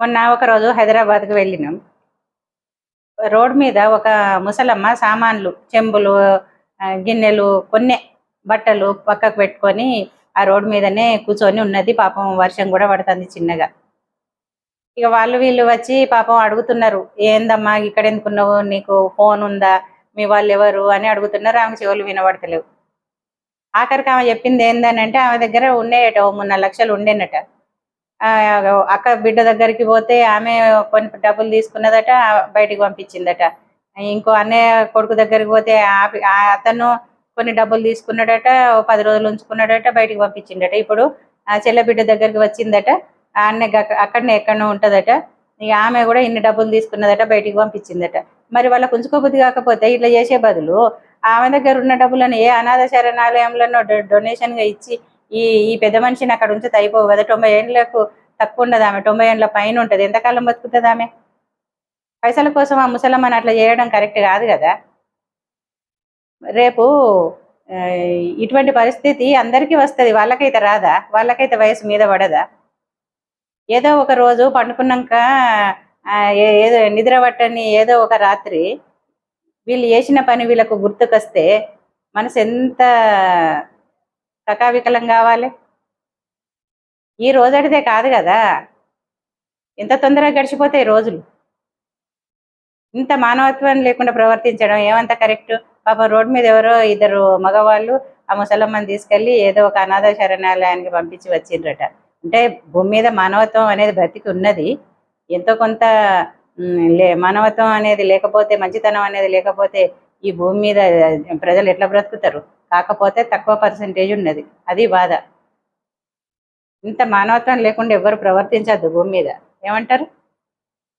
మొన్న ఒకరోజు హైదరాబాద్కి వెళ్ళినాం. రోడ్ మీద ఒక ముసలమ్మ సామాన్లు చెంబులు గిన్నెలు కొన్నే బట్టలు పక్కకు పెట్టుకొని ఆ రోడ్ మీదనే కూర్చొని ఉన్నది. పాపం వర్షం కూడా పడుతుంది చిన్నగా. ఇక వాళ్ళు వీళ్ళు వచ్చి పాపం అడుగుతున్నారు ఏందమ్మా ఇక్కడ ఎందుకున్నావు? నీకు ఫోన్ ఉందా? మీ వాళ్ళు ఎవరు? అని అడుగుతున్నారు. ఆమె చెవులు వినబడతలేవు. ఆఖరికి ఆమె చెప్పింది ఏందనంటే ఆమె దగ్గర ఉండేట ఓ మూడు నాలుగు లక్షలు ఉండేనట. అక్క బిడ్డ దగ్గరికి పోతే ఆమె కొన్ని డబ్బులు తీసుకున్నదట బయటికి పంపించిందట. ఇంకో అన్నయ్య కొడుకు దగ్గరికి పోతే ఆ- అతను కొన్ని డబ్బులు తీసుకున్నాడట పది రోజులు ఉంచుకున్నాడట బయటికి పంపించిండట ఇప్పుడు ఆ చెల్లె బిడ్డ దగ్గరికి వచ్చిందట ఆ అన్నయ్య అక్కడనే ఎక్కడనో ఉంటదట. ఇక ఆమె కూడా ఇన్ని డబ్బులు తీసుకున్నదట బయటికి పంపించిందట. మరి వాళ్ళకు ఉంచుకోబుద్ధి కాకపోతే ఇట్లా చేసే బదులు ఆమె దగ్గర ఉన్న డబ్బులను ఏ అనాథ శరణాలయంలోనో డొనేషన్గా ఇచ్చి ఈ ఈ పెద్ద మనిషిని అక్కడ ఉంచితే అయిపోవు కదా? తొంభై ఏళ్ళకు తక్కువ ఉండదు ఆమె. తొంభై ఏళ్ళ పైన ఉంటుంది. ఎంతకాలం బతుకుతుంది ఆమె? పైసల కోసం ఆ ముసలమ్మని అట్లా చేయడం కరెక్ట్ కాదు కదా? రేపు ఇటువంటి పరిస్థితి అందరికీ వస్తది. వాళ్ళకైతే రాదా? వాళ్ళకైతే వయసు మీద పడదా? ఏదో ఒక రోజు పండుకున్నాక ఏదో నిద్ర పట్టని ఏదో ఒక రాత్రి వీళ్ళు చేసిన పని వీళ్ళకు గుర్తుకొస్తే మనసు ఎంత కకావికలం కావాలి. ఈ రోజడితే కాదు కదా? ఎంత తొందరగా గడిచిపోతాయి రోజులు. ఇంత మానవత్వం లేకుండా ప్రవర్తించడం ఏమంత కరెక్ట్? పాపం రోడ్డు మీద ఎవరో ఇద్దరు మగవాళ్ళు ఆ ముసలమ్మని తీసుకెళ్ళి ఏదో ఒక అనాథ శరణాలయానికి పంపించి వచ్చిండ్రట. అంటే భూమి మీద మానవత్వం అనేది బ్రతికి ఉన్నది. ఎంతో కొంత లే మానవత్వం అనేది లేకపోతే మంచితనం అనేది లేకపోతే ఈ భూమి మీద ప్రజలు ఎట్లా బ్రతుకుతారు? కాకపోతే తక్కువ పర్సంటేజ్ ఉన్నది. అది బాధ. ఇంత మానవత్వం లేకుండా ఎవరు ప్రవర్తించద్దు భూమి మీద. ఏమంటారు?